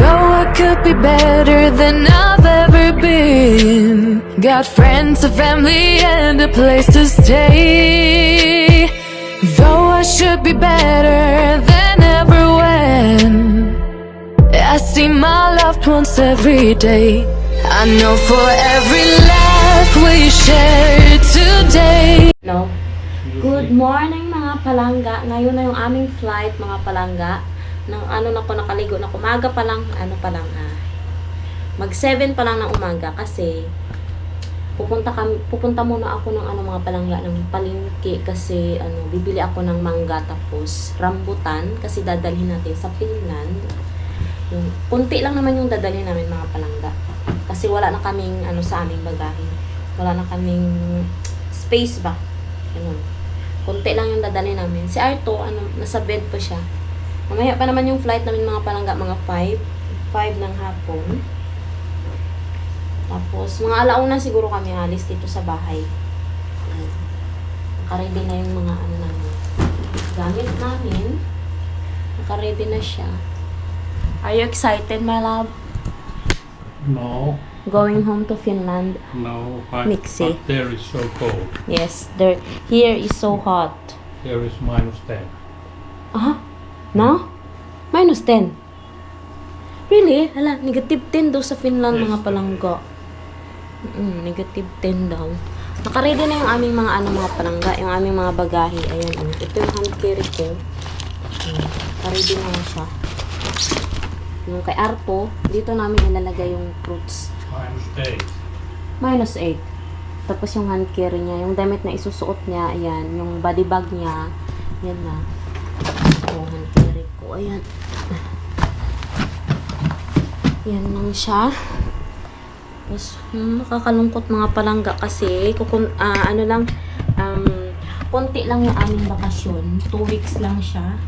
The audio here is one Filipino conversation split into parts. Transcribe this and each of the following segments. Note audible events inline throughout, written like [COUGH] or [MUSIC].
Though I could be better than I've ever been. Got friends, a family, and a place to stay. Though I should be better than ever when. I see my loved ones every day. I know for every laugh we share today. No. Good morning mga palangga. Ngayon na yung aming flight mga palangga. Nang ano na ko nakaligo na kumaga pa lang, ano pa lang ah. Mag 7 pa lang ng umaga kasi pupunta kami pupunta muna ako ng ano mga palangga ng palengke kasi ano bibili ako ng mangga tapos rambutan kasi dadalhin natin sa Finland. Yung kunti lang naman yung dadalhin namin mga palangga. Kasi wala na kaming ano sa aming bagahe. Wala na kaming space ba. Ganun. Kunti lang yung dadalhin namin. Si Arto, ano, nasa bed pa siya. Mamaya pa naman yung flight namin mga palangga, mga 5. 5 ng hapon. Tapos, mga alauna siguro kami alis dito sa bahay. Nakaready na yung mga ano namin. Gamit namin. Nakaready na siya. Are you excited, my love? No, Going home to Finland. no, but, Mixi. but there is so cold. Yes, there. Here is so hot. Here is minus 10. Aha? No? Minus 10. Really? Hala, negative 10 daw sa Finland Yes. mga palangga. Mm, negative 10 daw. Nakaready na yung aming mga ano mga palangga, yung aming mga bagahe. Ayan, oh. ito yung hand carry ko. Ayan, nakaready na nga siya. Yung kay Arpo, dito namin ilalagay yung fruits. Minus 8. Minus 8. Tapos yung hand carry niya, yung damit na isusuot niya, ayan, yung body bag niya, yan na. Oh, hand carry ko, ayan. Yan lang siya. Tapos, hmm, makakalungkot mga palangga kasi, kukun, ah, ano lang, um, konti lang yung aming bakasyon. Two weeks lang siya.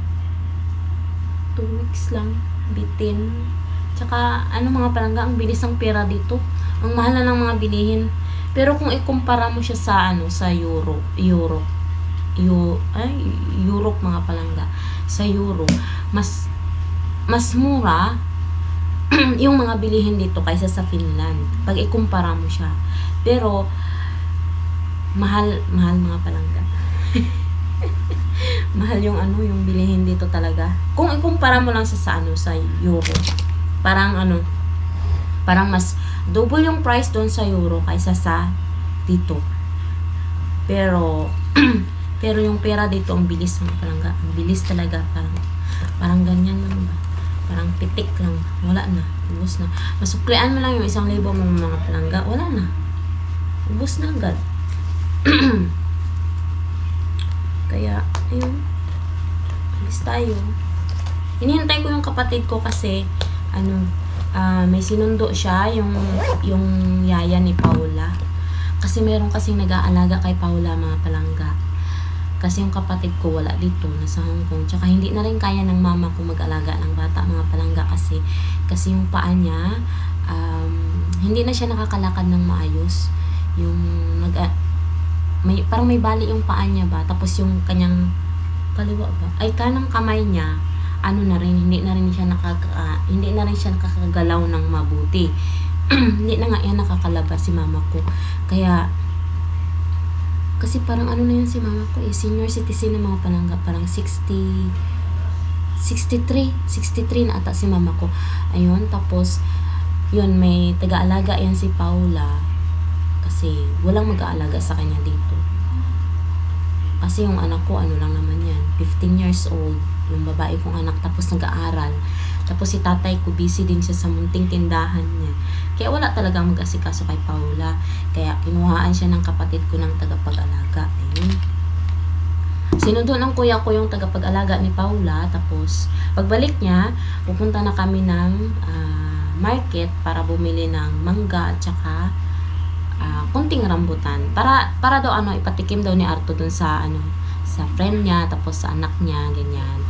Two weeks lang, bitin. Tsaka, ano mga palangga, ang bilis ng pera dito. Ang mahal na ng mga bilihin. Pero kung ikumpara mo siya sa ano, sa Euro, Euro, Euro, ay, Europe mga palangga, sa Euro, mas, mas mura [CLEARS THROAT] yung mga bilihin dito kaysa sa Finland. Pag ikumpara mo siya. Pero, mahal, mahal mga palangga. [LAUGHS] mahal yung ano, yung bilihin dito talaga. Kung ikumpara mo lang sa, sa ano, sa Euro, parang ano, parang mas double yung price doon sa euro kaysa sa dito. Pero, [CLEARS THROAT] pero yung pera dito, ang bilis ng palangga. Ang bilis talaga. Parang, parang ganyan lang ba? Parang pitik lang. Wala na. Ubus na. Masuklian mo lang yung isang libo mo mga palangga. Wala na. Ubus na agad. [CLEARS THROAT] Kaya, ayun. Alis tayo. Hinihintay ko yung kapatid ko kasi, ano, ah, may sinundo siya, yung, yung yaya ni Paula. Kasi meron kasing nag-aalaga kay Paula mga palangga. Kasi yung kapatid ko wala dito, nasa Hong Kong. Tsaka hindi na rin kaya ng mama ko mag-alaga ng bata mga palangga kasi. Kasi yung paa niya, um, hindi na siya nakakalakad ng maayos. Yung nag may parang may bali yung paa niya ba? Tapos yung kanyang kaliwa ba? Ay kanang kamay niya ano na rin hindi na rin siya nakaka hindi na rin siya nakakagalaw ng mabuti. [CLEARS THROAT] Hindi na nga yan nakakalabas si mama ko. Kaya kasi parang ano na yun si mama ko eh senior citizen ng mga palangga parang 60 63 63 na ata si mama ko ayun tapos yun may taga-alaga yan si Paula kasi walang mag-aalaga sa kanya dito. Kasi yung anak ko, ano lang naman yan, 15 years old, yung babae kong anak, tapos nag-aaral. Tapos si tatay ko, busy din siya sa munting tindahan niya. Kaya wala talagang mag-asikaso kay Paula. Kaya kinuhaan siya ng kapatid ko ng tagapag-alaga. Ayun. Sinundo ng kuya ko yung tagapag-alaga ni Paula. Tapos, pagbalik niya, pupunta na kami ng ah, market para bumili ng mangga at saka ah, kunting rambutan para para daw ano ipatikim daw ni Arto dun sa ano sa friend niya tapos sa anak niya ganyan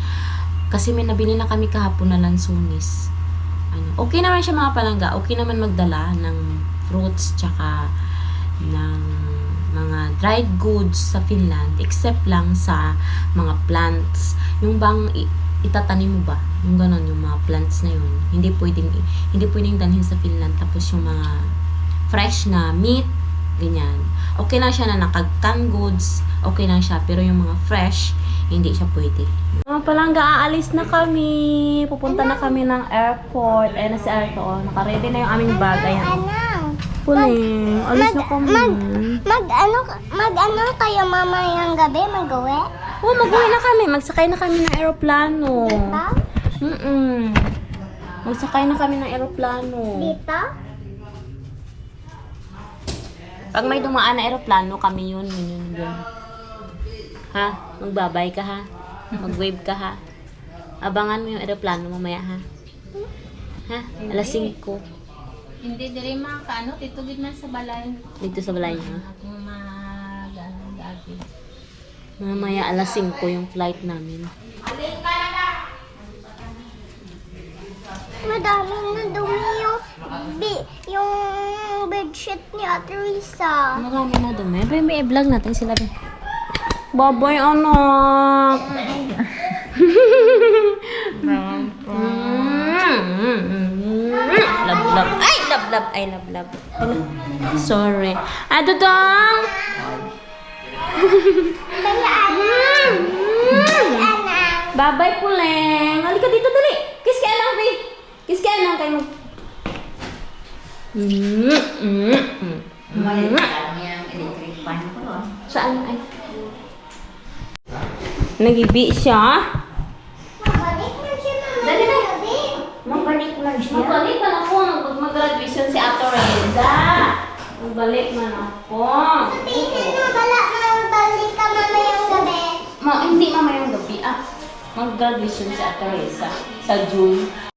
kasi may nabili na kami kahapon na lansunis ano okay naman siya mga palangga okay naman magdala ng fruits tsaka ng mga dried goods sa Finland except lang sa mga plants yung bang itatanim mo ba? Yung ganon, yung mga plants na yun. Hindi pwedeng, hindi pwedeng dalhin sa Finland. Tapos yung mga fresh na meat, ganyan. Okay lang siya na naka-canned goods, okay lang siya. Pero yung mga fresh, hindi siya pwede. Mga palangga, aalis na kami. Pupunta na kami ng airport. Ayan na si Arto. Oh. Naka-ready na yung aming bag. Ayan. Anang, Puling, alis na kami. mag ano, mag ano kayo mamayang gabi mag-uwi? Oh, mag-uwi na kami. Magsakay na kami ng aeroplano. Dito? Mm-mm. Magsakay na kami ng aeroplano. Dito? Pag may dumaan na aeroplano, kami yun, yun, yun, yun. Ha? Magbabay ka ha? Mag-wave ka ha? Abangan mo yung aeroplano mamaya ha? Ha? Alas 5. Hindi, diri mga kaano, titugid man sa balay. Dito sa balay mag, ano, dati. Mamaya alas 5 yung flight namin. Madami na dumi yung, bi, yung bedsheet ni Ate Risa. Marami na dumi. Be, may i-vlog natin sila be. Baboy anak! love, love. Ay, love, love. Ay, love, love. Hello. Sorry. Ah, Dudong! Babay, Puleng. Halika dito, dali. Kiss ka lang, be. Kiss ka lang kayo. Mm, mm, mm. Saan ay? Nagibi siya. Magbalik na siya na Dali na. gabi. Magbalik man siya. Magbalik man ako. Mag- Mag-graduation si Ato Reza. Magbalik man ako. Sabihin mo bala magbalik ka mamayang gabi. Ma hindi mamayang gabi ah. Mag-graduation si Ato Reza sa June.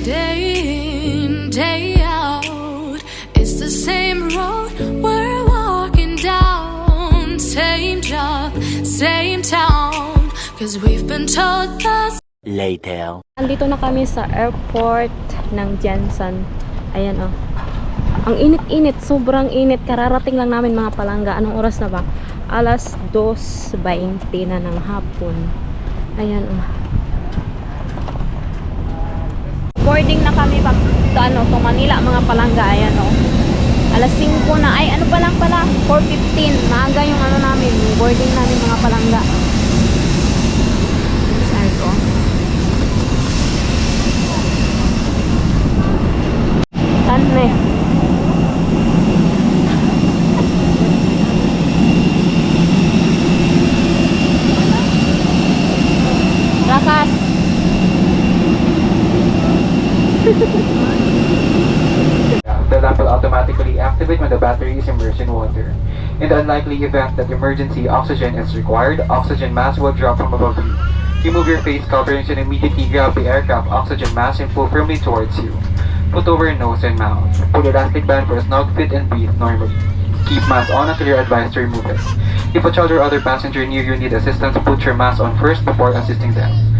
Day in, day out, it's the same road we're walking down. Same job, same town, cause we've been told that's Later. Andito na kami sa airport ng Jensen. Ayan oh. Ang init-init, sobrang init. Kararating lang namin mga palangga. Anong oras na ba? Alas 2.20 na ng hapon. Ayan oh. Boarding na kami pa to, ano, to Manila mga palangga. Ayan oh. Alas 5 na. Ay, ano pa lang pala? 4.15. Maaga yung ano namin. Boarding namin mga palangga. Unlikely event that emergency oxygen is required, oxygen mask will drop from above you. Remove your face coverings and immediately grab the aircraft oxygen mask and pull firmly towards you. Put over your nose and mouth. Pull elastic band for a snug fit and breathe normally. Keep mask on until you're advised to remove it. If a child or other passenger near you need assistance, put your mask on first before assisting them.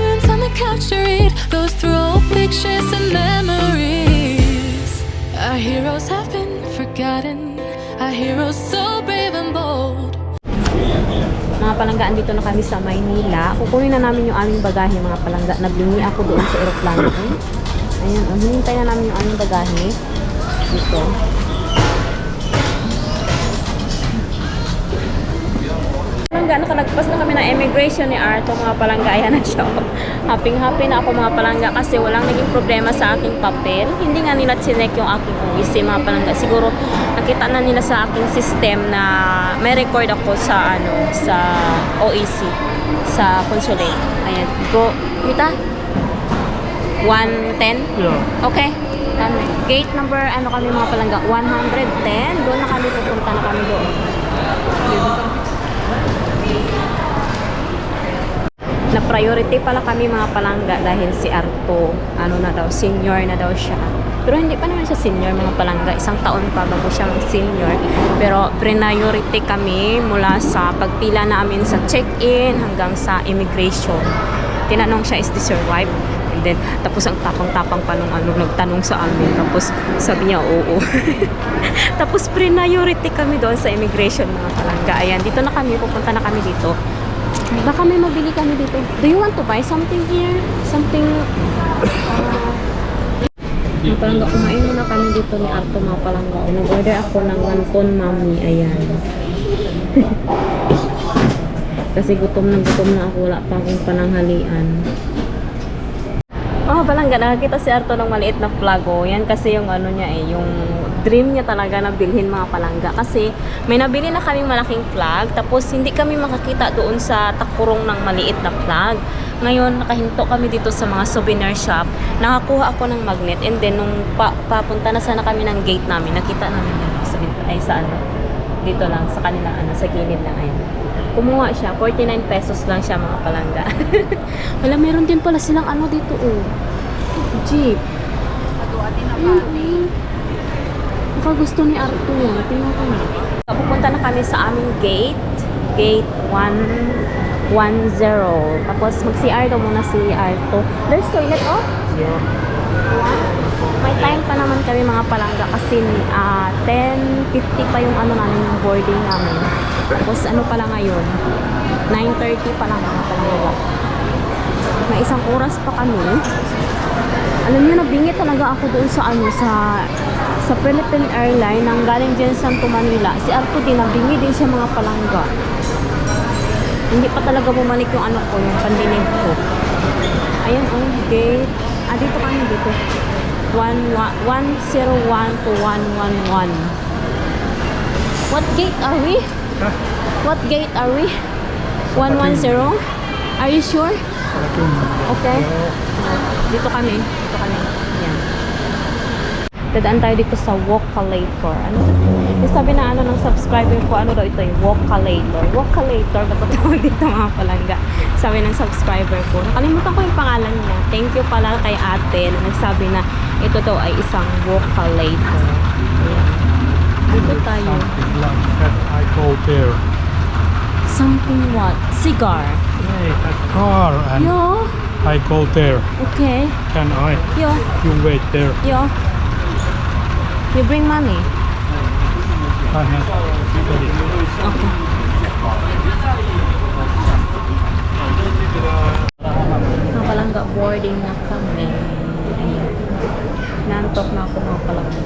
to read. Goes through old pictures and memories. Our heroes have been forgotten. Our heroes so brave and bold. Mga palangga, andito na kami sa Maynila. Kukunin na namin yung aming bagahe, mga palangga. Nablingi ako doon sa aeroplano. Ayan, oh, hinintay na namin yung aming bagahe. Dito. Palangga, nakalag Tapos na kami ng immigration ni Arto, mga palangga. Ayan [LAUGHS] na siya. Happy-happy na ako mga palangga kasi walang naging problema sa aking papel. Hindi nga nila chinek yung aking OEC mga palangga. Siguro nakita na nila sa aking system na may record ako sa ano sa OEC sa consulate. Ayan. Go. Kita? 110? Yeah. Okay. Ano, gate number, ano kami mga palangga? 110. Doon na kami pupunta na kami doon. Na priority pala kami mga palangga dahil si Arto, ano na daw, senior na daw siya. Pero hindi pa naman siya senior mga palangga. Isang taon pa bago siya mag senior. Pero priority kami mula sa pagpila namin sa check-in hanggang sa immigration. Tinanong siya, is this your wife? And then, tapos ang tapang-tapang pa nung ano, nagtanong sa amin. Tapos sabi niya, oo. [LAUGHS] tapos priority kami doon sa immigration mga palangga. Ayan, dito na kami, pupunta na kami dito. Baka may mabili kami dito. Do you want to buy something here? Something... Uh, mga palangga, kumain muna kami dito ni Arto mga palangga. Nag-order ako ng wonton mami. Ayan. [LAUGHS] Kasi gutom na gutom na ako. Wala pa akong pananghalian. Oh, palangga, nakakita si Arto ng maliit na flag. Oh. Yan kasi yung ano niya eh, yung dream niya talaga na bilhin mga palangga. Kasi may nabili na kaming malaking flag, tapos hindi kami makakita doon sa takurong ng maliit na flag. Ngayon, nakahinto kami dito sa mga souvenir shop. Nakakuha ako ng magnet and then nung pa, papunta na sana kami ng gate namin, nakita namin yun sa, ay, sa ano, dito lang, sa kanila, ano, sa gilid lang, ayun. Kumuha siya, 49 pesos lang siya mga palangga. [LAUGHS] Wala, meron din pala silang ano dito, oh. Jeep. Ayun, ayun. Baka gusto ni Arto yan. Tingnan ko na. Pupunta na kami sa aming gate. Gate 110. Tapos mag-CR daw muna si Arto. There's toilet, oh? May time pa naman kami mga palangga kasi ah 10.50 pa yung ano namin yung boarding namin. Tapos ano pala ngayon? 9.30 pa lang mga palangga. May isang oras pa kami. Alam niyo, nabingi talaga ako doon sa ano, sa sa Philippine Airline nang galing sa Santo Manila. Si Arto din, nabingi din siya mga palangga. Hindi pa talaga bumalik yung ano ko, yung pandinig ko. Ayan, oh, gate. Ah, dito kami dito. 101 101 to 111. What gate are we? What gate are we? 110? Are you sure? Okay. Dito kami. Dadaan tayo dito sa Walkalator. Ano to? Yung sabi na ano ng subscriber ko, ano daw ito yung Walkalator. Walkalator, ba't tawag [LAUGHS] dito mga palangga? Sabi ng subscriber ko. Nakalimutan ko yung pangalan niya. Thank you pala kay ate na nagsabi na ito daw ay isang Walkalator. Ayan. Dito tayo. Something like that I go there. Something what? Cigar. Hey, that car and Yo. I go there. Okay. Can I? Yo. You wait there. Yo. You bring money. I have ready. Okay. Mga palangga boarding na kami. Ayan. Nantok na ako mga palangga.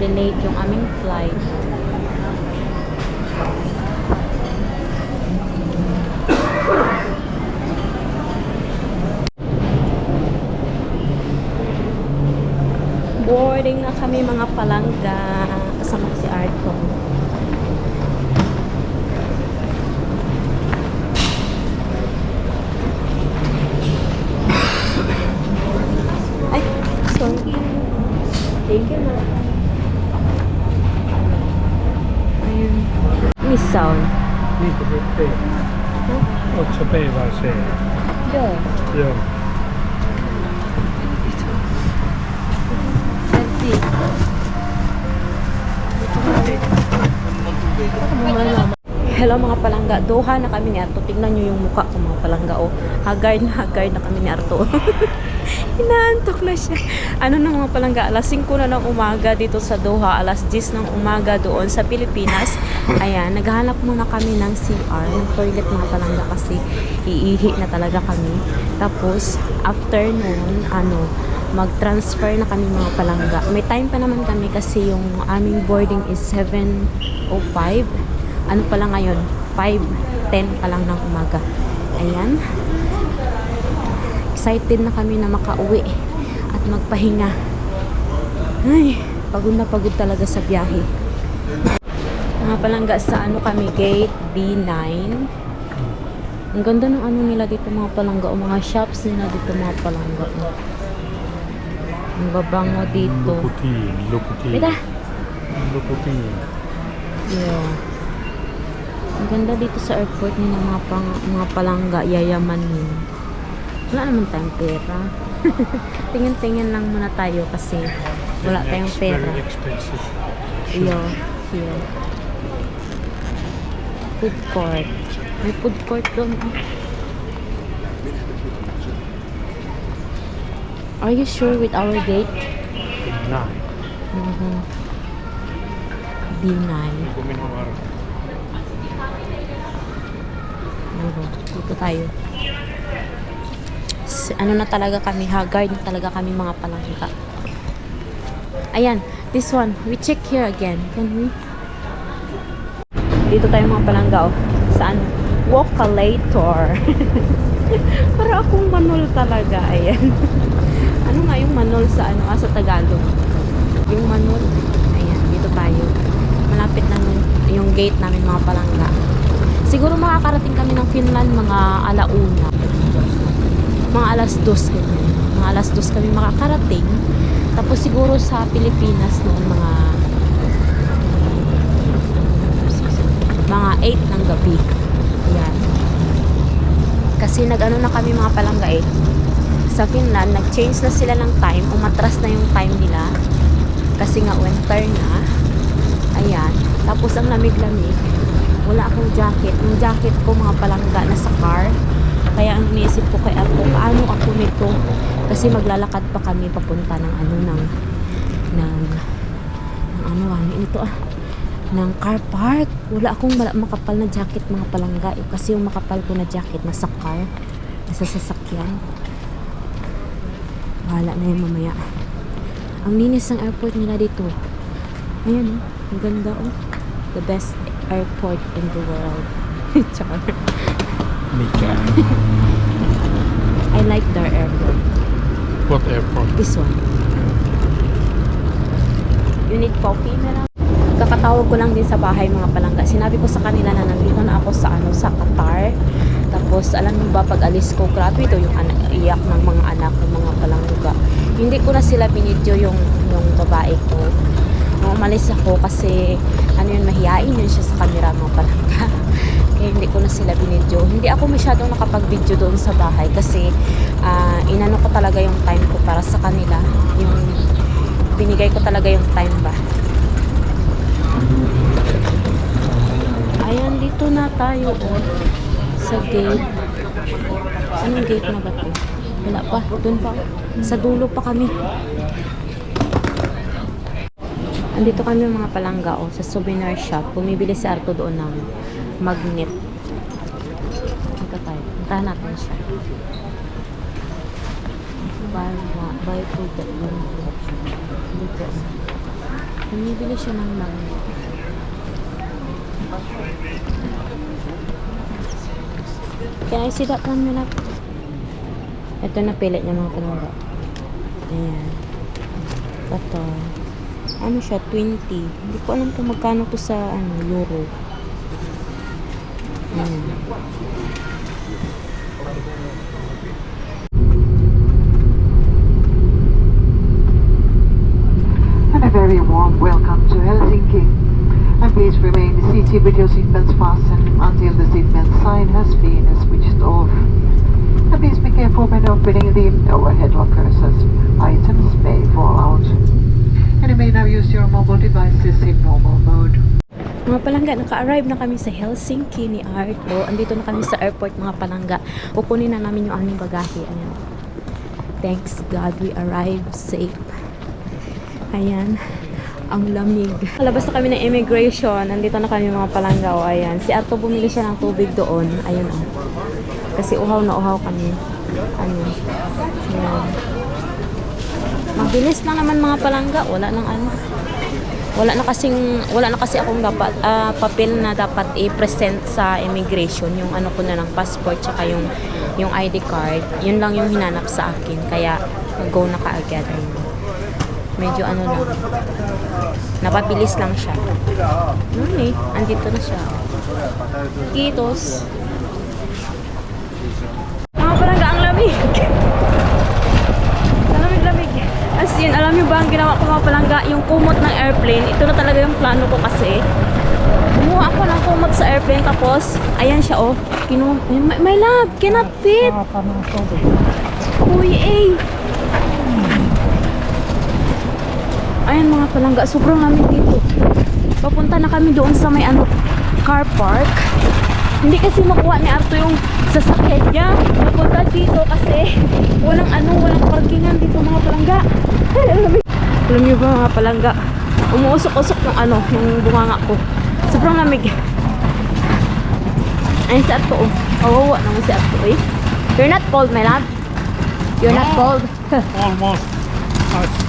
Delayed yung aming flight. Boarding na kami mga palangga. Kasama ko si Arto. Ay, sorry. Thank you na. Ayan. Miss sound. Lite bättre. Också bävar ser jag. Yo. Ja. Let's see. Hello mga palangga, Doha na kami ni Arto. Tingnan nyo yung mukha ko mga palangga. Oh, haggard na haggard na kami ni Arto. [LAUGHS] Inaantok na siya. Ano na mga palangga, alas 5 na ng umaga dito sa Doha, alas 10 ng umaga doon sa Pilipinas. Ayan, naghahanap muna kami ng CR, ng toilet mga palangga kasi iihi na talaga kami. Tapos, after noon, ano, mag-transfer na kami mga palangga. May time pa naman kami kasi yung aming boarding is 7.05. Ano pa lang ngayon? 5.10 pa lang ng umaga. Ayan. Excited na kami na makauwi at magpahinga. Ay, pagod na pagod talaga sa biyahe. Mga palangga sa ano kami, gate B9. Ang ganda ng ano nila dito mga palangga o mga shops nila dito mga palangga. Ang babango dito. Luputin, luputin. Bida! Luputin. Yeah. Ganda dito sa airport nila mga, pang, mga palangga, yayaman yayamanin. Wala naman tayong pera. [LAUGHS] Tingin-tingin lang muna tayo kasi wala tayong pera. Iyo, here. Food court. May food court doon. Ah. Are you sure with our gate? Nine. Mm -hmm. D9. siguro. Dito tayo. Ano na talaga kami, haggard na talaga kami mga palangka. Ayan, this one. We check here again. Can we? Dito tayo mga palangga, oh. Saan? Walkalator. [LAUGHS] Para akong manol talaga. Ayan. [LAUGHS] ano nga yung manol sa ano? Ah, sa Tagalog. Yung manol. Ayan, dito tayo. Malapit lang yung gate namin mga palangga. Siguro makakarating kami ng Finland mga alauna. Mga alas dos ganyan. Mga alas dos kami makakarating. Tapos siguro sa Pilipinas noon mga mga 8 ng gabi. Ayan. Kasi nag-ano na kami mga palangga 8. Sa Finland, nag-change na sila ng time. Umatras na yung time nila. Kasi nga winter na. Ayan. Tapos ang lamig-lamig. Wala akong jacket. Yung jacket ko mga palangga na sa car. Kaya ang iniisip ko kay ako, paano ako nito? Kasi maglalakad pa kami papunta ng ano ng ng, ng ano ano ito ah ng car park. Wala akong makapal na jacket mga palangga. Eh, kasi yung makapal ko na jacket nasa car. Nasa sasakyan. Bahala na yung mamaya. Ang linis ng airport nila dito. Ayan oh. Ang ganda oh. The best airport in the world. [LAUGHS] Char. I like their airport. What airport? This one. You need coffee na lang. Kakatawag ko lang din sa bahay mga palangga. Sinabi ko sa kanila na nandito na ako sa ano sa Qatar. Tapos alam mo ba pag alis ko, grabe ito yung anak, iyak ng mga anak ng mga palangga. Hindi ko na sila binidyo yung yung babae ko. Nung umalis ako kasi ano yun mahihain yun siya sa camera mga palangga. [LAUGHS] Kaya hindi ko na sila binidyo. Hindi ako masyadong nakapag-video doon sa bahay kasi ah, inano ko talaga yung time ko para sa kanila. Yung binigay ko talaga yung time ba. Ayan, dito na tayo oh, sa gate. Anong gate na ba to? Wala pa, doon pa. Sa dulo pa kami. Andito kami mga palangga oh, sa souvenir shop. Bumibili si Arto doon ng magnet. Dito tayo. Puntahan natin siya. Buy, buy two, get one. Dito. Bumibili siya ng magnet. Can I see that one minute? Ito na pili niya mga palangga. Ayan. Ito. Ano siya? 20. Hindi ko alam kung magkano to sa ano, euro. Ayan. and a very warm welcome to Helsinki. And please remain seated with your seatbelts fastened until the seatbelt sign has been switched off. And please be careful when opening the overhead lockers as items may fall out. And you may now use your mobile devices in normal mode. Mga palangga, naka-arrive na kami sa Helsinki ni Arto. Andito na kami sa airport mga palangga. Kukunin na namin yung aming bagahe. Ayan. Thanks God we arrived safe. Ayan. Ang lamig. Palabas na kami ng immigration. Nandito na kami mga palangga. O, ayan. Si Arto bumili siya ng tubig doon. Ayan o. Kasi uhaw na uhaw kami. Ano. Ayan. Mabilis lang naman mga palangga. Wala nang ano. Wala na kasing wala na kasi akong dapat ah, papel na dapat i-present sa immigration yung ano ko na lang passport tsaka yung yung ID card. Yun lang yung hinanap sa akin. Kaya go na kaagad. Medyo ano lang. Napabilis lang siya. Okay, andito na siya. Kitos. Mga palangga ang lamig. [LAUGHS] As in, alam niyo ba ang ginawa ko mga palangga? Yung kumot ng airplane, ito na talaga yung plano ko kasi. Kumuha ako ng kumot sa airplane tapos, ayan siya oh. Kinu my, my love, cannot fit. Uy, eh. Ayan mga palangga, sobrang lamig dito. Papunta na kami doon sa may ano, car park. Hindi kasi makuha ni Arto yung sasakyan niya. Papunta dito kasi walang ano, walang parkingan dito mga palangga. [LAUGHS] Alam niyo ba mga palangga, umuusok-usok yung ano, yung bunganga ko. Sobrang lamig. Ayun si Arto, oh. Kawawa naman si Arto, eh. You're not cold, my love. You're not cold. Almost.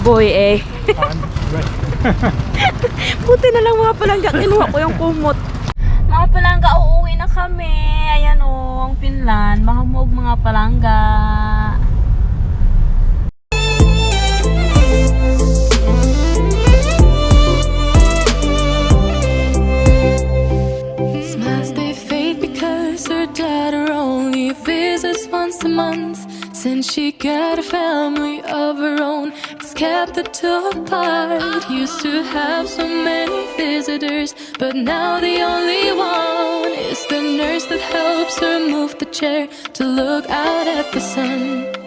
Boy, eh. [LAUGHS] Buti na lang mga palangga, kinuha ko yung kumot. Mga palangga, uuwi na kami. Ayan o, ang Finland. Mahamog mga palangga. Only visits once a month. Since she got a family of her own, kept the two apart. Used to have so many visitors, but now the only one is the nurse that helps her move the chair to look out at the sun.